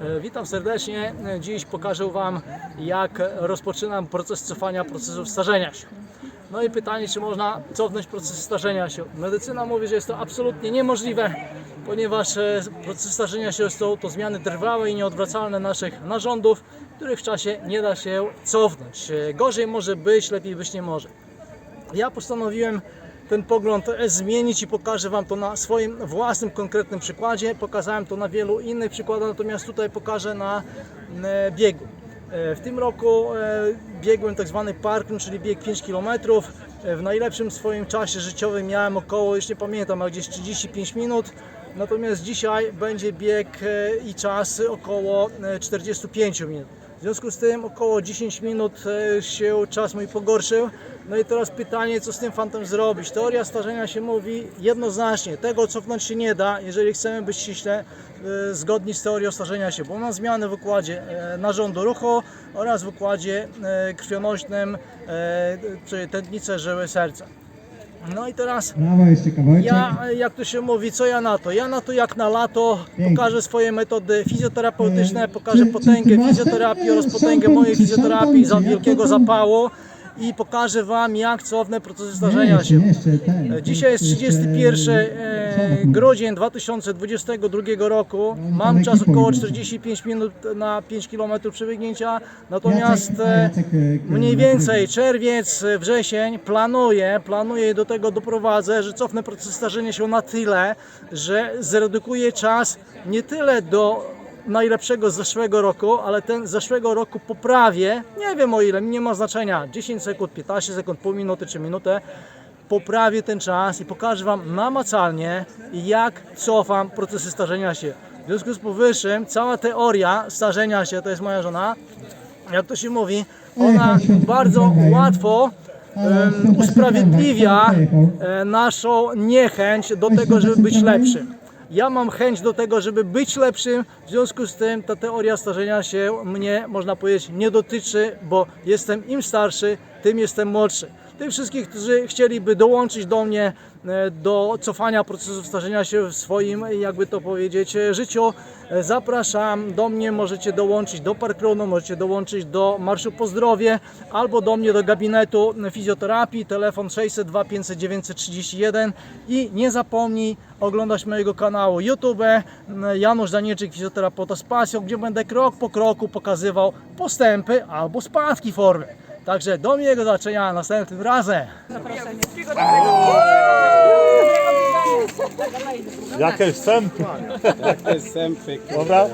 E, Witam serdecznie. Dziś pokażę Wam, jak rozpoczynam proces cofania procesów starzenia się. No i pytanie, czy można cofnąć proces starzenia się. Medycyna mówi, że jest to absolutnie niemożliwe, ponieważ e, proces starzenia się są to zmiany trwałe i nieodwracalne naszych narządów, których w czasie nie da się cofnąć. E, Gorzej może być, lepiej być nie może. Ja postanowiłem ten pogląd e, zmienić i pokażę Wam to na swoim własnym konkretnym przykładzie. Pokazałem to na wielu innych przykładach, natomiast tutaj pokażę na e, biegu. E, W tym roku biegłem tak zwany parkrun, czyli bieg 5 km. W najlepszym swoim czasie życiowym miałem około, już nie pamiętam, ale gdzieś 35 minut. Natomiast dzisiaj będzie bieg i czas około e, 45 minut. W związku z tym około 10 minut e, się czas mój pogorszył. No i teraz pytanie, co z tym fantem zrobić? Teoria starzenia się mówi jednoznacznie, tego cofnąć się nie da, jeżeli chcemy być ściśle e, zgodni z teorią starzenia się, bo ma zmiany w układzie e, narządu ruchu oraz w układzie krwionośnym, czyli tętnice żyły serca. No i teraz ja, jak to się mówi, co ja na to? Ja na to jak na lato pokażę swoje metody fizjoterapeutyczne, pokażę potęgę fizjoterapii oraz potęgę mojej fizjoterapii za wielkiego zapału i pokażę Wam jak cofnę proces Nie, starzenia się. E, Dzisiaj jest jeszcze, 31 e, e, Przemek. grudzień 2022 roku. No, Mam czas około idzie. 45 minut na 5 km przebiegnięcia. Natomiast Jacek- e, Jacek, e, mniej więcej czerwiec, wrzesień planuję, planuję do tego doprowadzę, że cofnę proces starzenia się na tyle, że zredukuję czas nie tyle do najlepszego z zeszłego roku, ale ten z zeszłego roku poprawię, nie wiem o ile, nie ma znaczenia, 10 sekund, 15 sekund, pół minuty czy minutę, poprawię ten czas i pokażę Wam namacalnie, jak cofam procesy starzenia się. W związku z powyższym, cała teoria starzenia się, to jest moja żona, jak to się mówi, ona bardzo łatwo em, usprawiedliwia e, naszą niechęć do tego, żeby być lepszym. Ja mam chęć do tego, żeby być lepszym, w związku z tym ta teoria starzenia się mnie, można powiedzieć, nie dotyczy, bo jestem im starszy, tym jestem młodszy. Tych wszystkich, którzy chcieliby dołączyć do mnie e, do cofania procesów starzenia się w swoim, jakby to powiedzieć, e, życiu, e, zapraszam. Do mnie, możecie dołączyć do Parkrunu, możecie dołączyć do Marszu Pozdrowie albo do mnie do gabinetu fizjoterapii, telefon 602 500 931 i nie zapomnij oglądać mojego kanału YouTube. Janusz Danielczyk, fizjoterapeuta z pasją, gdzie będę krok po kroku pokazywał postępy albo spadki formy. Także do miłego zobaczenia następnym razem. Jakieś sępy. Sępy. Dobra?